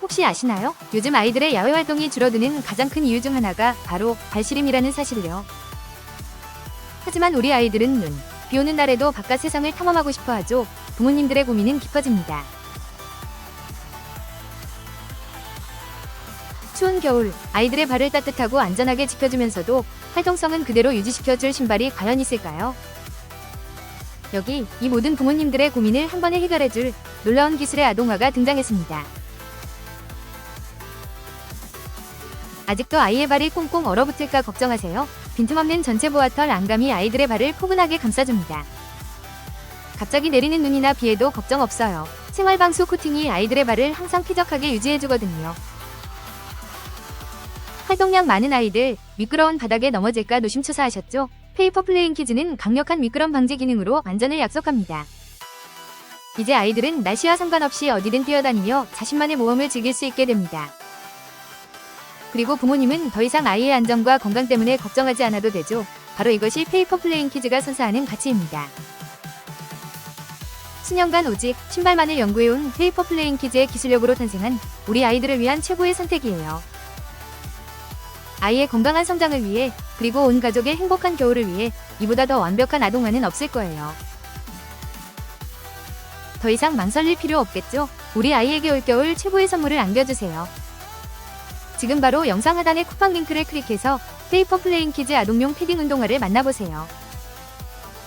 혹시 아시나요? 요즘 아이들의 야외 활동이 줄어드는 가장 큰 이유 중 하나가 바로 발시림이라는 사실을요. 하지만 우리 아이들은 눈, 비 오는 날에도 바깥 세상을 탐험하고 싶어 하죠. 부모님들의 고민은 깊어집니다. 추운 겨울, 아이들의 발을 따뜻하고 안전하게 지켜주면서도 활동성은 그대로 유지시켜줄 신발이 과연 있을까요? 여기 이 모든 부모님들의 고민을 한 번에 해결해줄 놀라운 기술의 아동화가 등장했습니다. 아직도 아이의 발이 꽁꽁 얼어붙을까 걱정하세요? 빈틈없는 전체 보아털 안감이 아이들의 발을 포근하게 감싸줍니다. 갑자기 내리는 눈이나 비에도 걱정 없어요. 생활방수 코팅이 아이들의 발을 항상 쾌적하게 유지해주거든요. 활동량 많은 아이들, 미끄러운 바닥에 넘어질까 노심초사하셨죠? 페이퍼 플레잉 키즈는 강력한 미끄럼 방지 기능으로 안전을 약속합니다. 이제 아이들은 날씨와 상관없이 어디든 뛰어다니며 자신만의 모험을 즐길 수 있게 됩니다. 그리고 부모님은 더 이상 아이의 안전과 건강 때문에 걱정하지 않아도 되죠. 바로 이것이 페이퍼 플레잉 키즈가 선사하는 가치입니다. 수년간 오직 신발만을 연구해온 페이퍼 플레잉 키즈의 기술력으로 탄생한 우리 아이들을 위한 최고의 선택이에요. 아이의 건강한 성장을 위해 그리고 온 가족의 행복한 겨울을 위해 이보다 더 완벽한 아동화는 없을 거예요. 더 이상 망설일 필요 없겠죠? 우리 아이에게 올겨울 최고의 선물을 안겨주세요. 지금 바로 영상 하단의 쿠팡 링크를 클릭해서 페이퍼 플레잉 키즈 아동용 패딩 운동화를 만나보세요.